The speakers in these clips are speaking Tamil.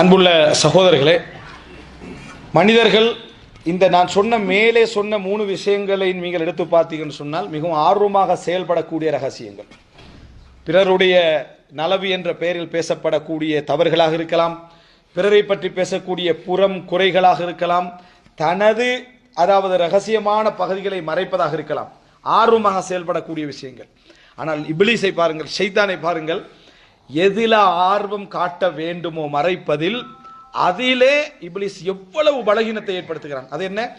அன்புள்ள சகோதரர்களே மனிதர்கள் இந்த நான் சொன்ன மேலே சொன்ன மூணு விஷயங்களை நீங்கள் எடுத்து பார்த்தீங்கன்னு சொன்னால் மிகவும் ஆர்வமாக செயல்படக்கூடிய ரகசியங்கள். பிறருடைய நலவு என்ற பெயரில் பேசப்படக்கூடிய தவறுகளாக இருக்கலாம் பிறரை பற்றி பேசக்கூடிய புறம் குறைகளாக இருக்கலாம் தனது அதாவது ரகசியமான பகுதிகளை மறைப்பதாக இருக்கலாம். ஆர்வமாக செயல்படக்கூடிய விஷயங்கள். ஆனால் இபிலிஸை பாருங்கள் ஷைத்தானை பாருங்கள் எதில ஆர்வம் காட்ட வேண்டுமோ மறைப்பதில் அதிலே இப்ளிஸ் எவ்வளவு பலகீனத்தை ஏற்படுத்துகிறான். அது என்ன?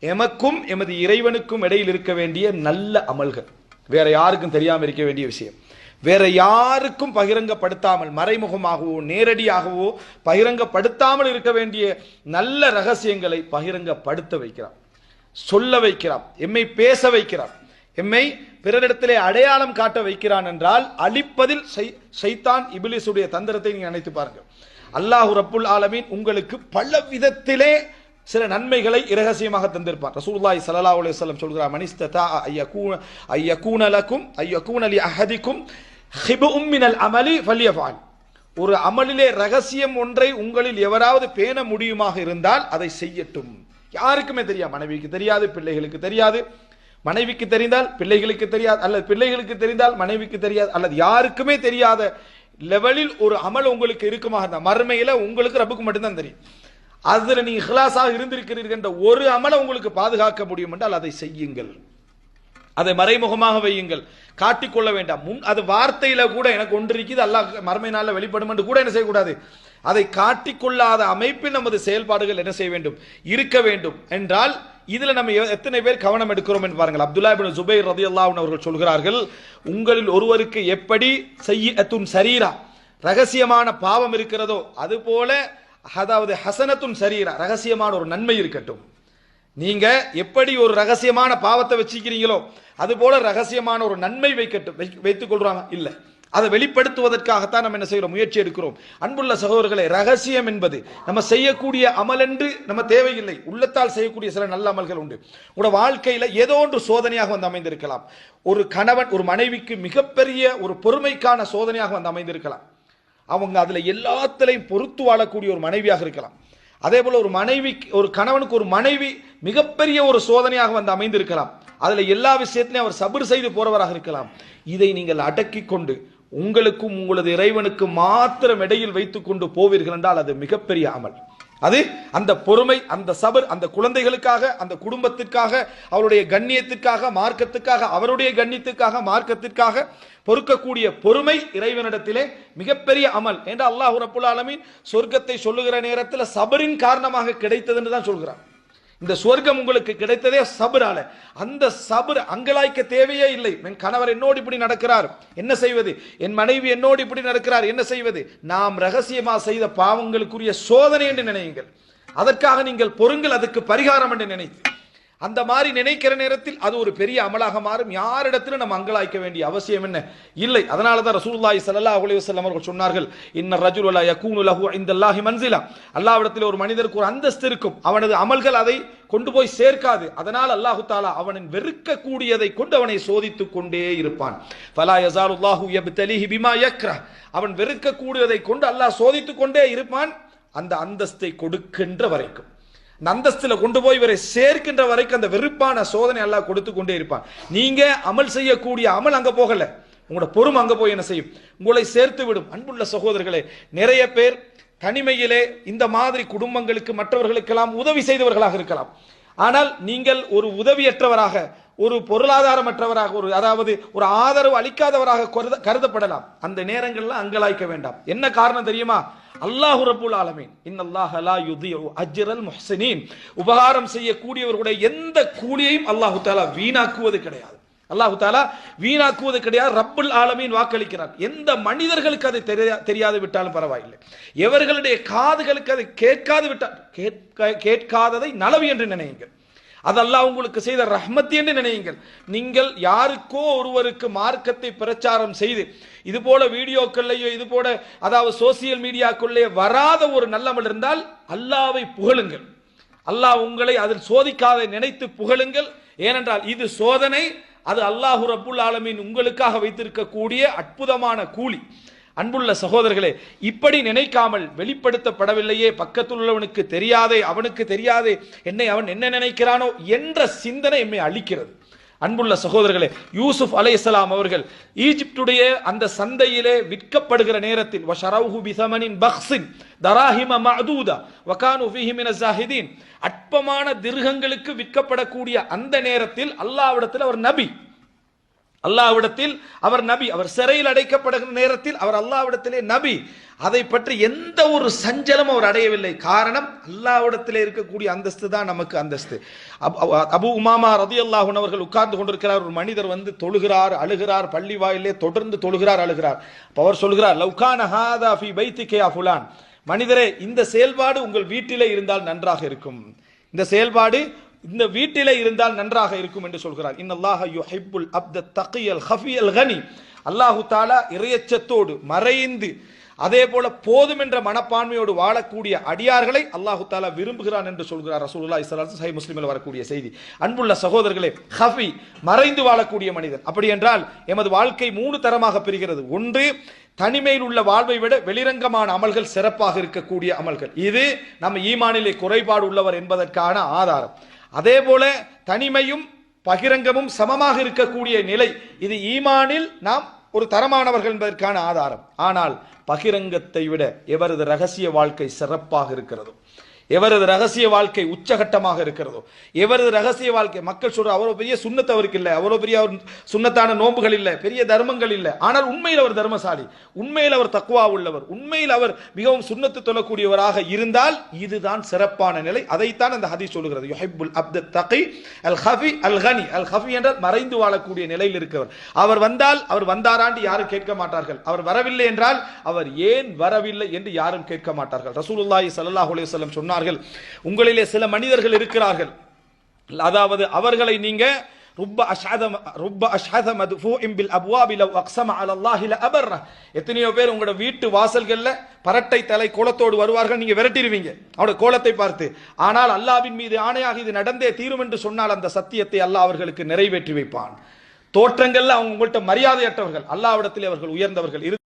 எமக்கும் எமது இறைவனுக்கும் இடையில் இருக்க வேண்டிய நல்ல அமல்கள். வேற யாருக்கும் தெரியாமல் இருக்க வேண்டிய விஷயம். வேற யாருக்கும் பகிரங்கப்படுத்தாமல் மறைமுகமாகவோ நேரடியாகவோ பகிரங்கப்படுத்தாமல் இருக்க வேண்டிய நல்ல ரகசியங்களை பகிரங்கப்படுத்த வைக்கிறான். சொல்ல வைக்கிறான். எம்மை பேச வைக்கிறான். எம்மை பிறரிடத்திலே அடையாளம் காட்ட வைக்கிறான் என்றால் அழிப்பதில் சைத்தான் இபிலிசுடைய தந்திரத்தை நீங்கள் நினைத்து பாருங்கள். அல்லாஹு ரப்புல் ஆலமீன் உங்களுக்கு பல விதத்திலே சில நன்மைகளை இரகசியமாக தந்திருப்பார். ரசூல்லாய் சல்லா அலி சொல்லம் சொல்கிறார் மனிஸ்ததா ஐயக்கூன ஐயக்கூனலக்கும் ஐயக்கூனலி அஹதிக்கும் ஹிபு உம்மினல் அமலி ஃபல்யஃபால் ஒரு அமலிலே ரகசியம் ஒன்றை உங்களில் எவராவது பேண முடியுமாக இருந்தால் அதை செய்யட்டும். யாருக்குமே தெரியாது மனைவிக்கு தெரியாது பிள்ளைகளுக்கு தெரியாது. மனைவிக்கு தெரிந்தால் பிள்ளைகளுக்கு தெரியாது அல்லது பிள்ளைகளுக்கு தெரிந்தால் மனைவிக்கு தெரியாது அல்லது யாருக்குமே தெரியாத லெவலில் ஒரு அமல் உங்களுக்கு இருக்குமாக இருந்தால் மறுமையில் உங்களுக்கு ரப்புக்கு மட்டும்தான் தெரியும். அதில் நீங்கள் இஹ்லாஸாக இருந்திருக்கிறீர்கள் என்ற ஒரு அமலை உங்களுக்கு பாதுகாக்க முடியும் என்றால் அதை செய்யுங்கள். அதை மறைமுகமாக வையுங்கள். காட்டிக்கொள்ள வேண்டாம். முன் அது வார்த்தையில கூட எனக்கு ஒன்று இருக்குது அல்லாஹ் மறுமை நாளில் வெளிப்படும் என்று கூட என்ன செய்யக்கூடாது? அதை காட்டிக்கொள்ளாத அமைப்பில் நமது செயல்பாடுகள் என்ன செய்ய வேண்டும்? இருக்க வேண்டும். என்றால் இதுல நம்ம எ- எத்தனை பேர் கவனம் எடுக்கிறோம் என்று பாருங்கள். அப்துல்லா பின் ஜுபைர் ரதியல்லாஹு அவர்கள் சொல்கிறார்கள் உங்களில் ஒருவருக்கு எப்படி செய்யத்துன் சரீரா ரகசியமான பாவம் இருக்கிறதோ அதுபோல அதாவது ஹசனத்துன் சரீரா ரகசியமான ஒரு நன்மை இருக்கட்டும். நீங்க எப்படி ஒரு ரகசியமான பாவத்தை வச்சுக்கிறீங்களோ அது போல ரகசியமான ஒரு நன்மை வைக்கட்டும் வை- வைத்துக் கொள்றாங்க? இல்லை. அதை வெளிப்படுத்துவதற்காகத்தான் நம்ம என்ன செய்கிறோம்? முயற்சி எடுக்கிறோம். அன்புள்ள சகோதரர்களை ரகசியம் என்பது நம்ம செய்யக்கூடிய அமல் என்று நம்ம தேவையில்லை. உள்ளத்தால் செய்யக்கூடிய சில நல்ல அமல்கள் உண்டு. உங்களோட வாழ்க்கையில் ஏதோ ஒன்று சோதனையாக வந்து அமைந்திருக்கலாம். ஒரு கணவன் ஒரு மனைவிக்கு மிகப்பெரிய ஒரு பொறுமைக்கான சோதனையாக வந்து அமைந்திருக்கலாம். அவங்க அதில் எல்லாத்திலையும் பொறுத்து வாழக்கூடிய ஒரு மனைவியாக இருக்கலாம். அதே போல் ஒரு மனைவி ஒரு கணவனுக்கு ஒரு மனைவி மிகப்பெரிய ஒரு சோதனையாக வந்து அமைந்திருக்கலாம். அதில் எல்லா விஷயத்திலையும் அவர் சபர் செய்து போறவராக இருக்கலாம். இதை நீங்கள் அடக்கி கொண்டு உங்களுக்கும் உங்களது இறைவனுக்கு மாத்திரம் இடையில் வைத்துக் கொண்டு போவீர்கள் என்றால் அது மிகப்பெரிய அமல். அது அந்த பொறுமை அந்த சபர் அந்த குழந்தைகளுக்காக அந்த குடும்பத்திற்காக அவருடைய கண்ணியத்திற்காக மார்க்கத்துக்காக அவருடைய கண்ணியத்துக்காக மார்க்கத்திற்காக பொறுக்கக்கூடிய பொறுமை இறைவனிடத்திலே மிகப்பெரிய அமல் என்று அல்லாஹ் ரப்புல் ஆலமீன் சொர்க்கத்தை சொல்லுகிற நேரத்தில் சபரின் காரணமாக கிடைத்தது என்று தான் சொல்கிறான். இந்த சொர்க்கம் உங்களுக்கு கிடைத்ததே சபரால. அந்த சபர் அங்கலாய்க்க தேவையே இல்லை. என் கணவர் என்னோடு இப்படி நடக்கிறார். என்ன செய்வது? என் மனைவி என்னோடு இப்படி நடக்கிறார். என்ன செய்வது? நாம் ரகசியமா செய்த பாவங்களுக்குரிய சோதனை என்று நினையுங்கள். அதற்காக நீங்கள் பொறுங்கள் அதுக்கு பரிகாரம் என்று நினைத்து. அந்த மாதிரி நினைக்கிற நேரத்தில் அது ஒரு பெரிய அமலாக மாறும். யாரிடத்திலும் நம்ம அங்கலாய்க்க வேண்டிய அவசியம் என்ன? இல்லை. அதனால தான் ரசூல்லாய் சல்லா அலைஹி அவர்கள் சொன்னார்கள் இன்ன ரஜுல லா யகூனு லஹு இந்தல்லாஹி மன்சிலா. அல்லாஹ்விடத்தில் ஒரு மனிதருக்கு ஒரு அந்தஸ்து இருக்கும். அவனது அமல்கள் அதை கொண்டு போய் சேர்க்காது. அதனால் அல்லாஹு தாலா அவனின் வெறுக்கக்கூடியதை கொண்டு அவனை சோதித்துக் கொண்டே இருப்பான். ஃபலா யஸாலுல்லாஹு யப்தலிஹி பிமா யக்ரா அவன் வெறுக்கக்கூடியதை கொண்டு அல்லாஹ் சோதித்துக் கொண்டே இருப்பான். அந்த அந்தஸ்தை கொடுக்கின்ற வரைக்கும். அந்தஸ்துல கொண்டு போய் இவரை சேர்க்கின்ற வரைக்கும் அந்த வெறுப்பான சோதனை எல்லாம் கொடுத்து கொண்டே இருப்பான். நீங்க அமல் செய்யக்கூடிய அமல் அங்க போகல. உங்களோட பொறுமை அங்க போய் என்ன செய்யும்? உங்களை சேர்த்து விடும். அன்புள்ள சகோதரர்களே நிறைய பேர் தனிமையிலே இந்த மாதிரி குடும்பங்களுக்கு மற்றவர்களுக்கெல்லாம் உதவி செய்தவர்களாக இருக்கலாம். ஆனால் நீங்கள் ஒரு உதவியற்றவராக ஒரு பொருளாதாரமற்றவராக ஒரு அதாவது ஒரு ஆதரவு அளிக்காதவராக கருதப்படலாம். அந்த நேரங்கள்ல அங்கலாய்க்க வேண்டாம். என்ன காரணம் தெரியுமா? அல்லாஹு ரபுல் ஆலமீன். இன்னல்லாஹ லா யுதியு அஜ்ரல் முஹ்சினீன். உபகாரம் செய்யக்கூடியவர்களுடைய எந்த கூலியையும் அல்லாஹு தாலா வீணாக்குவது கிடையாது. அல்லாஹு தாலா வீணாக்குவது கிடையாது. ரப்புல் ஆலமீன் வாக்களிக்கிறார் எந்த மனிதர்களுக்கு அது தெரியா தெரியாது விட்டாலும் பரவாயில்லை. எவர்களுடைய காதுகளுக்கு அது கேட்காது விட்டால் கேட்க கேட்காததை நலவு என்று நினையுங்கள். அது அல்லாஹ் உங்களுக்கு செய்த ரஹ்மத் என்று நினையுங்கள். நீங்கள் யாருக்கோ ஒருவருக்கு மார்க்கத்தை பிரச்சாரம் செய்து இது போல வீடியோக்கள்லையோ இது போல அதாவது சோசியல் மீடியாக்குள்ளே வராத ஒரு நல்லமல் இருந்தால் அல்லாவை புகழுங்கள். அல்லாஹ் உங்களை அதில் சோதிக்காத நினைத்து புகழுங்கள். ஏனென்றால் இது சோதனை அது அல்லாஹு ரப்புல் ஆலமீன் உங்களுக்காக வைத்திருக்கக்கூடிய அற்புதமான கூலி. அன்புள்ள சகோதரர்களே இப்படி நினைக்காமல் வெளிப்படுத்தப்படவில்லையே பக்கத்தில் உள்ளவனுக்கு தெரியாதே அவனுக்கு தெரியாதே என்னை அவன் என்ன நினைக்கிறானோ என்ற சிந்தனை எம்மை அளிக்கிறது அன்புள்ள சகோதரர்களே யூசுப் அலைஹிஸ்ஸலாம் அவர்கள் ஈஜிப்டுடைய அந்த சந்தையிலே விற்கப்படுகிற நேரத்தில் வஷரவுஹு பிசமனின் பக்ஸின் தராஹிம மஅதூதா வகானு ஃபீஹி மின ஜாஹிதீன். அற்பமான திருகங்களுக்கு விற்கப்படக்கூடிய அந்த நேரத்தில் அல்லாஹ்விடத்தில் அவர் நபி. அல்லாவிடத்தில் அவர் நபி அவர் சிறையில் அடைக்கப்படுகிற நேரத்தில் அவர் அல்லாவிடத்திலே நபி. அதை பற்றி எந்த ஒரு சஞ்சலம் அவர் அடையவில்லை. காரணம் அல்லாவிடத்திலே இருக்கக்கூடிய அந்தஸ்து தான் நமக்கு அந்தஸ்து. அப்- அபு உமாமா ரதி அல்லாஹூன் அவர்கள் உட்கார்ந்து கொண்டிருக்கிறார். ஒரு மனிதர் வந்து தொழுகிறார் அழுகிறார் பள்ளி வாயிலே தொடர்ந்து தொழுகிறார் அழுகிறார். அப்ப அவர் சொல்கிறார் லவ்கான ஹாதா ஃபி பைத்திகே அஃபுலான் ஃபுலான். மனிதரே இந்த செயல்பாடு உங்கள் வீட்டிலே இருந்தால் நன்றாக இருக்கும். இந்த செயல்பாடு இந்த வீட்டிலே இருந்தால் நன்றாக இருக்கும் என்று சொல்கிறார். இன்னல்லாஹ யுஹிப்புல் அப்த தகியல் ஹஃபியல் கனி. அல்லாஹு தாலா இறையச்சத்தோடு மறைந்து அதே போல போதும் என்ற மனப்பான்மையோடு வாழக்கூடிய அடியார்களை அல்லாஹு தாலா விரும்புகிறான் என்று சொல்கிறார் ரசூலுல்லா இஸ்லாம் சஹி சஹீஹ் முஸ்லிமில் வரக்கூடிய செய்தி. அன்புள்ள சகோதரர்களே ஹஃபி மறைந்து வாழக்கூடிய மனிதன். அப்படி என்றால் எமது வாழ்க்கை மூணு தரமாக பிரிகிறது. ஒன்று தனிமையில் உள்ள வாழ்வை விட வெளிரங்கமான அமல்கள் சிறப்பாக இருக்கக்கூடிய அமல்கள். இது நம்ம ஈமானிலே குறைபாடு உள்ளவர் என்பதற்கான ஆதாரம். அதே போல தனிமையும் பகிரங்கமும் சமமாக இருக்கக்கூடிய நிலை. இது ஈமானில் நாம் ஒரு தரமானவர்கள் என்பதற்கான ஆதாரம். ஆனால் பகிரங்கத்தை விட எவரது ரகசிய வாழ்க்கை சிறப்பாக இருக்கிறதோ எவரது ரகசிய வாழ்க்கை உச்சகட்டமாக இருக்கிறதோ எவரது ரகசிய வாழ்க்கை மக்கள் சொல்ற அவ்வளவு பெரிய சுண்ணத்து அவருக்கு இல்லை அவ்வளோ பெரிய அவர் சுண்ணத்தான நோன்புகள் இல்லை பெரிய தர்மங்கள் இல்லை. ஆனால் உண்மையில் அவர் தர்மசாலி. உண்மையில் அவர் தக்குவா உள்ளவர். உண்மையில் அவர் மிகவும் சுண்ணத்து தொழக்கூடியவராக இருந்தால் இதுதான் சிறப்பான நிலை. அதைத்தான் அந்த ஹதி சொல்கிறது யுஹிப்புல் அப்த தகி அல் ஹஃபி அல் ஹனி அல் ஹஃபி என்றால் மறைந்து வாழக்கூடிய நிலையில் இருக்கிறவர் அவர் வந்தால் அவர் வந்தாராண்டு யாரும் கேட்க மாட்டார்கள். அவர் வரவில்லை என்றால் அவர் ஏன் வரவில்லை என்று யாரும் கேட்க மாட்டார்கள். ரசூலுல்லாஹி சல்லாஹ் அலுவலம் சொன்னார் இருக்கிறார்கள். உங்களிலே சில மனிதர்கள் இருக்கிறார்கள். அதாவது அவர்களை நீங்க எத்தனையோ பேர் உங்களோட வீட்டு வாசல்கள்ல பரட்டை தலை கோலத்தோடு வருவார்கள் நீங்க விரட்டிடுவீங்க. அவனோட கோலத்தை பார்த்து. ஆனால் அல்லாவின் மீது ஆணையாக இது நடந்தே தீரும் என்று சொன்னால் அந்த சத்தியத்தை அல்லாஹ் அவர்களுக்கு நிறைவேற்றி வைப்பான். தோற்றங்கள்ல அவங்க உங்கள்கிட்ட மரியாதையற்றவர்கள். அல்லாவிடத்தில் அவர்கள் உயர்ந்தவர்கள்.